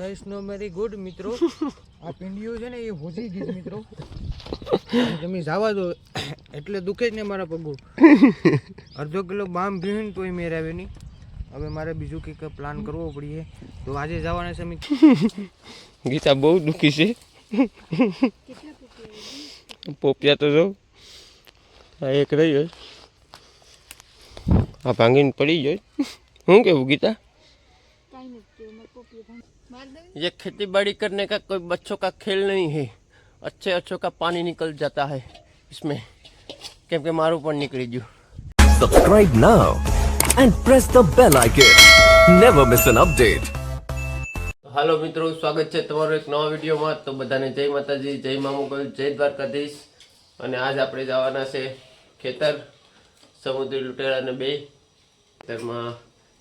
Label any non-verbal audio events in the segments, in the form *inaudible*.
Know very good મિત્રો. આ પિંડીઓ છે ને એ હોજી ગઈ મિત્રો. તમે જાવા દો એટલે દુખે જ ને મારા પગું. અડધો કિલો બામ ભીણ તોય મેર આવે નહીં. હવે મારે બીજું કંઈક પ્લાન કરવો પડીએ. તો આજે જવાના છે અમે ગીતા બહુ દુઃખી છે. પોપિયા તો જો આ એક રહ્યો આ ભાંગીને પડી જાય શું કેવું ગીતા? ये खेती बाड़ी करने का कोई बच्चों का खेल नहीं है अच्छे अच्छों का पानी निकल जाता है इसमें કેમ કે મારું પણ નીકળી ગયું Subscribe now and press the bell icon. Never miss an update. હાલો મિત્રો સ્વાગત છે તમારો એક નવા વિડીયોમાં તો બધાને જય માતાજી જય મામુગલ જય દ્વારકાધીશ અને આજ આપણે જવાના છે ખેતર સમુદ્રી લૂંટેરા અને બે ખેતરમાં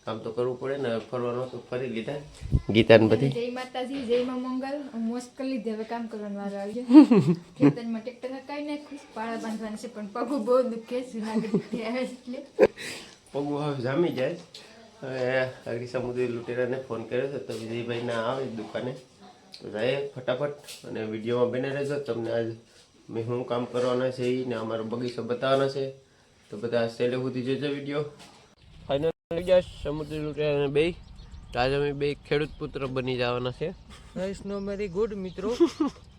કામ તો કરવું પડે ને ફરવાનું તો ફરી લીધા. ગીતાને બધી. જય માતાજી જય માં મંગલ. મોસ્ટ કરી લીધી. હવે કામ કરવાનો વારો આવી ગયો *laughs* ખેતરમાં ટ્રેક્ટર હકાઈ નાખ્યું. પાળા બાંધવાના છે પણ પગો બહુ દુખે જુનાગઢથી આવે એટલે. પગો હવે જામી જાય. હવે આગળ સમુદ્રી લૂંટેરાને ફોન કર્યો હતો તો વિજયભાઈ ના આવે દુકાને. તો જાય ફટાફટ અને વિડીયોમાં બને રહેજો. તમને આજ મેં શું કામ કરવાના છે એ ને અમારો બગીચો બતાવવાના છે. તો બધા છેલ્લે સુધી જોજો વીડિયો. સમુદ્રી લૂંટેરાને બે આજે અમે બે ખેડૂત પુત્ર બની જવાના છે. ગાઈસ નો વેરી ગુડ મિત્રો.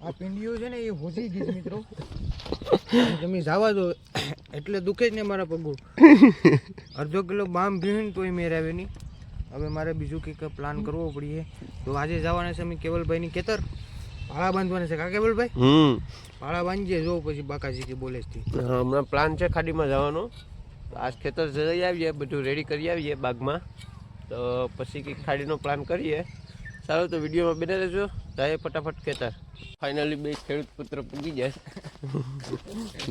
આ પિંડીઓ છે ને એ હોજી ગઈ મિત્રો. તમે જાવા દો એટલે દુખે જ ને મારા પગો. અડધો કિલો બામ ભીણ તોય મેર આવે નહીં. હવે મારે બીજું કંઈક પ્લાન કરવો પડીએ. તો આજે જવાના છે અમે કેવલભાઈની ખેતર. પાળા બાંધવાના છે કા કેવલભાઈ? હમ. પાળા બાંધીએ જો પછી બાકાજી કે બોલે છે. હમણાં પ્લાન છે ખાડીમાં જવાનો. આજ ખેતર જઈ આવીએ, બધું રેડી કરી આવીએ બાગમાં. તો પછી કંઈક ખાડીનો પ્લાન કરીએ. સારું, તો વિડીયોમાં બને રહેજો. જાય ફટાફટ ખેતર. ફાઇનલી બે ખેડૂત પુત્ર પૂગી જાય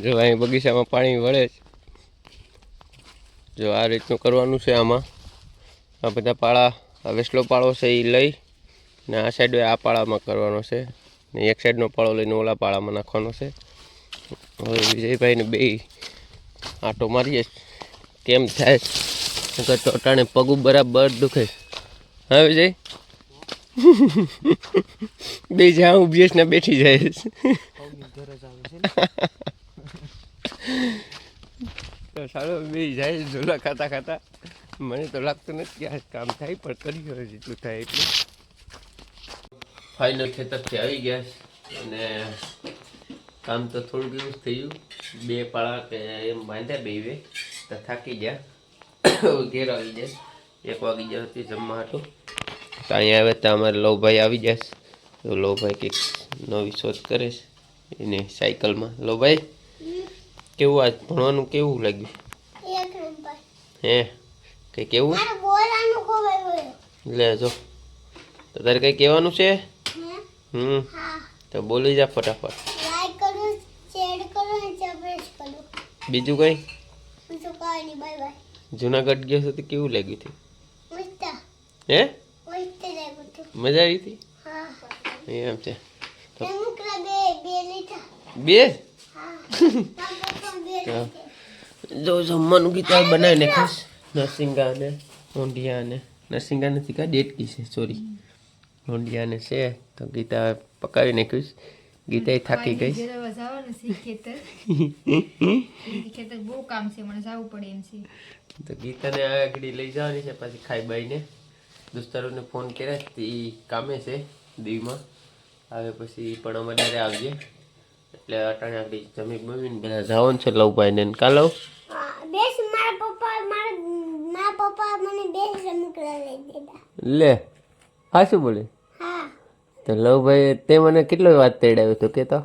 જો અહીં બગીચામાં પાણી વળે છે. જો આ રીતનું કરવાનું છે આમાં. આ બધા પાળા, આ વેસલો પાળો છે એ લઈ ને આ સાઈડ આ પાળામાં કરવાનો છે. ને એક સાઈડનો પાળો લઈને ઓલા પાળામાં નાખવાનો છે. હવે વિજયભાઈને બે આટો મારીએ. કેમ થાય? નકર તો અટાણે પગું બરાબર દુખે. હા, વિજય? *laughs* બે જ્યાં હું છે ને બેઠી જાય તો સારું, બે જાય, ઝોલા ખાતા ખાતા. મને તો લાગતું નથી કે આ કામ થાય, પણ કરી હવે જેટલું થાય એટલું. ફાઇનલ ખેતરથી આવી ગયા અને કામ તો થોડું એવું થયું. બે પાળા કે એમ બાંધ્યા બે તો થાકી ગયા. ઘેર આવી જાય એક વાગી હતી જમવા હતું તો અહીંયા આવે તો અમારે લવભાઈ આવી જશે. તો લવભાઈ કંઈક નવી શોધ કરે છે એને સાયકલમાં. લવભાઈ કેવું આજ ભણવાનું કેવું લાગ્યું? હે કંઈ કેવું? લે જો. તો તારે કંઈ કહેવાનું છે? હમ. તો બોલી જા ફટાફટ. બીજું કંઈ બીજું કાંઈ નહીં બાય બાય જુનાગઢ ગયા છો તો કેવું લાગ્યું હતું હે? મજા આવી હતી? એમ છે. બે જો જમવાનું ગીતા બનાવીને ખાસ નરસિંગા ને ઊંડિયા ને નરસિંગા નથી કા ડેટકી છે સોરી ઊંડિયા ને છે તો ગીતા પકાવી નાખ્યું ગીતા થાકી ગઈ. છે *laughs* ખેતર. બહુ કામ છે મને જવું પડે એમ છે તો ગીતાને આગળ લઈ જવાની છે પછી ખાઈ બાઈને. દોસ્તારોને ફોન કર્યા તે કામે છે દીવમાં. આવે પછી પણ અમે આવજે. એટલે અટાણે આગળ જમી બમીને બધા જવાનું છે લવભાઈને ને કા લવ? હા બેસ મારા પપ્પા મારા મારા પપ્પા મને બે રમકડા લઈ દીધા લે હા શું બોલે? તો લવભાઈ તે મને કેટલો વાત તેડાવ્યો તો કે તો.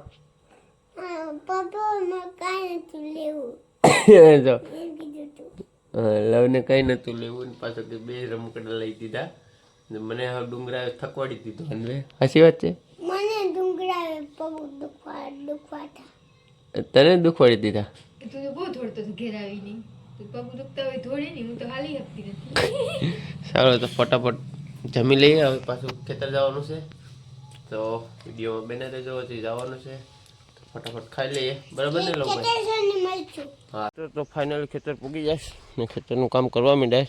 લવને કંઈ નહોતું લેવું ને પાછો કે બે રમકડા લઈ દીધા. ને મને હવે ડુંગરા થકવાડી દીધો અને સાચી વાત છે? મને ડુંગળાવે પગ દુખવા દુખવાતા. તને દુખવાડી દીધા? તું તો બહુ હતો ઘેર આવીને. તું પગ દુખતા હોય દોડે નહીં હું તો હાલી શકતી નથી. સારું તો ફટાફટ જમી લઈએ હવે પાછું ખેતર જવાનું છે. તો વીડિયો બને રહેજો હજી જવાનું છે. ફટાફટ ખાઈ લઈએ. બરાબર ને લોકો હા. તો તો ફાઇનલ ખેતર પૂગી જાય. ને ખેતરનું કામ કરવા માંડાય.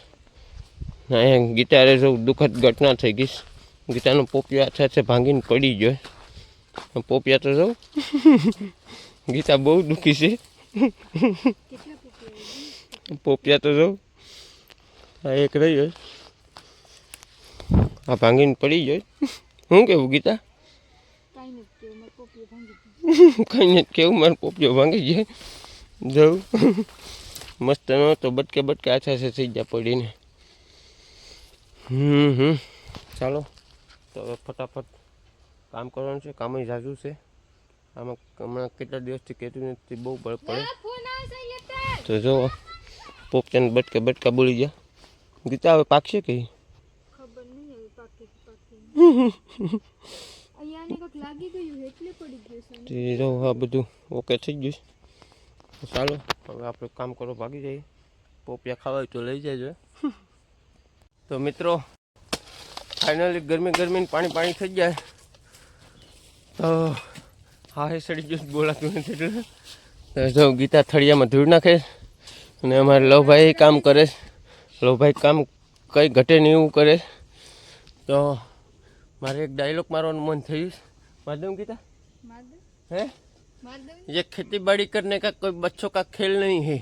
ને અહીંયા ગીતારે જો દુઃખદ ઘટના થઈ ગઈ. ગીતાનો પોપિયા છે ભાંગીને પડી ગયો. પોપિયા તો જાઉં *laughs* ગીતા બહુ દુઃખી છે. પોપિયા તો જો આ એક રહ્યો આ ભાંગીને પડી ગયો. શું કેવું ગીતા? કઈ નથી કેવું મારો પોપિયો ભાંગી ગયો જવું મસ્ત ન તો બટકે બટકે આછા છે થઈ ગયા પડીને હમ હમ ચાલો તો હવે ફટાફટ કામ કરવાનું છે કામ જાજુ છે આમાં હમણાં કેટલા દિવસથી કહેતું નથી બહુ બળ પડે તો જો પોપચાને બટકે બટકા બોલી ગયા ગીતા હવે પાકશે કે ખબર નહીં હવે પાકે કે પાકે તે બધું ઓકે થઈ ગયું છે. ચાલો, હવે આપણે કામ કરો ભાગી જઈએ. પોપિયા ખાવા તો લઈ જજો. તો મિત્રો ફાઇનલી ગરમી ગરમીને પાણી પાણી થઈ જાય. તો હા, એ સડી ગયું બોલાતું નથી એટલે. જો ગીતા થળિયામાં ધૂળ નાખે અને અમારે લવભાઈ કામ કરે લવભાઈ કામ કંઈ ઘટે નહીં એવું કરે તો મારે એક ડાયલોગ મારવાનું મન થયું માધવ ગીતા માધવ है માધવ ये खेती बाड़ी करने का कोई बच्चों का खेल नहीं है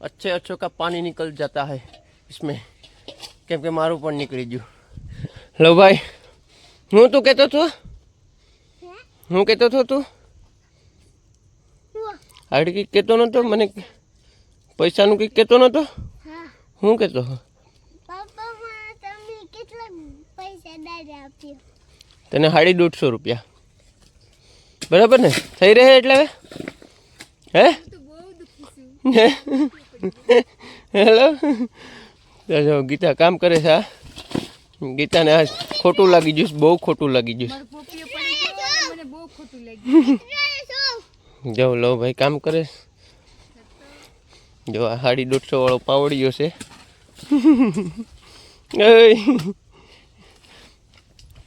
अच्छे अच्छों का पानी निकल जाता है इसमें કેમ કે મારું પણ નીકળી ગયું લો ભાઈ હું તું કહેતો હતો હું કહેતો હતો તું હાડી કંઈક કહેતો નહોતો મને પૈસાનું કંઈક કહેતો નહોતો હા હું કહેતો પપ્પામાં તમે કેટલા પૈસા દાદા આપ્યો તને સાડી દોઢસો રૂપિયા. બરાબર ને? થઈ રહે એટલે હવે? હે? હેલો? જો ગીતા કામ કરે છે આ ગીતાને આ ખોટું લાગી ગયું બહુ ખોટું લાગી ગયું. જો લો ભાઈ કામ કરે જો આ સાડી દોઢસો વાળો પાવડિયો છે. *laughs*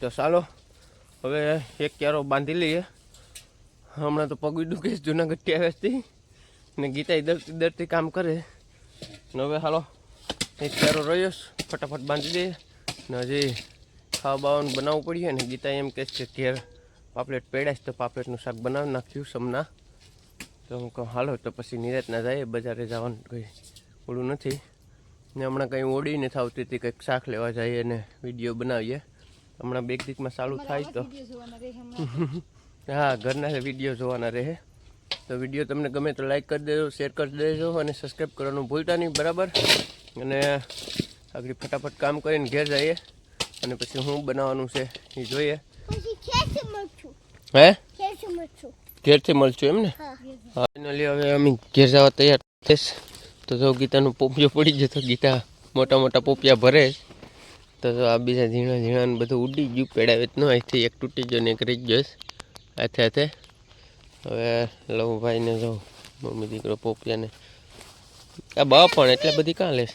તો ચાલો. હવે એક ક્યારો બાંધી લઈએ. હમણાં તો પગ દુખે જૂનાગઢ ટેવેસથી ને ગીતા દરતી દરતી કામ કરે. ને હવે હાલો, એક ક્યારો રહ્યો ફટાફટ બાંધી દઈએ. ને હજી ખાવા બાવાનું બનાવવું પડીએ ને ગીતા એમ કહે છે ઘેર પાપલેટ પેડાશ તો પાપલેટનું શાક બનાવી નાખ્યું સમના. તો હું કહું, હાલો, તો પછી નિરાતના જાય બજારે જવાનું કંઈ ઓળું નથી. ને હમણાં કંઈ ઓડી નથી આવતી હતી, કંઈક શાક લેવા જઈએ અને વીડિયો બનાવીએ. હમણાં બેક દીકમાં ચાલુ થાય તો. *laughs* હા ઘરના વીડિયો જોવાના રહે. તો વીડિયો તમને ગમે તો લાઈક કરી દેજો શેર કરી દેજો અને સબસ્ક્રાઈબ કરવાનું ભૂલતા નહીં બરાબર? અને આગળ ફટાફટ કામ કરીને ઘેર જઈએ અને પછી હું બનાવવાનું છે એ જોઈએ. હે? ઘેરથી મળશું. એમ ને? હા. ફાઇનલી હવે અમે ઘેર જવા તૈયાર થઈશ. તો જો ગીતાનું પોપિયો પડી જતો ગીતા મોટા મોટા પોપિયા ભરે. તો આ બીજા ઝીણા ઝીણા બધું ઉડી ગયું પેડાવે ન અહીંથી એક તૂટી ગયો ને એક રહી ગયો. હાથે હાથે. હવે લઉં ભાઈને જો મમ્મી દીકરો પોપિયાને આ બા પણ એટલે બધી કાં લેશ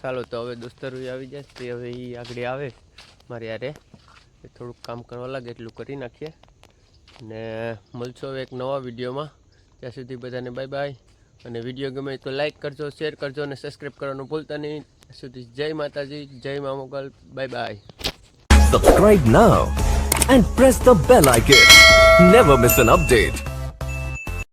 ચાલો તો હવે દોસ્તારો આવી જાય તે હવે એ આગળ આવે મારી યારે થોડુંક કામ કરવા લાગે એટલું કરી નાખીએ. ને મળશો એક નવા વિડીયોમાં. ત્યાં સુધી બધાને બાય બાય. અને વીડિયો ગમે તો લાઈક કરજો શેર કરજો અને સબસ્ક્રાઈબ કરવાનું ભૂલતા નહીં. સુધી જય માતાજી, જય મા Mogal bye bye Subscribe now and press the bell icon never miss an update.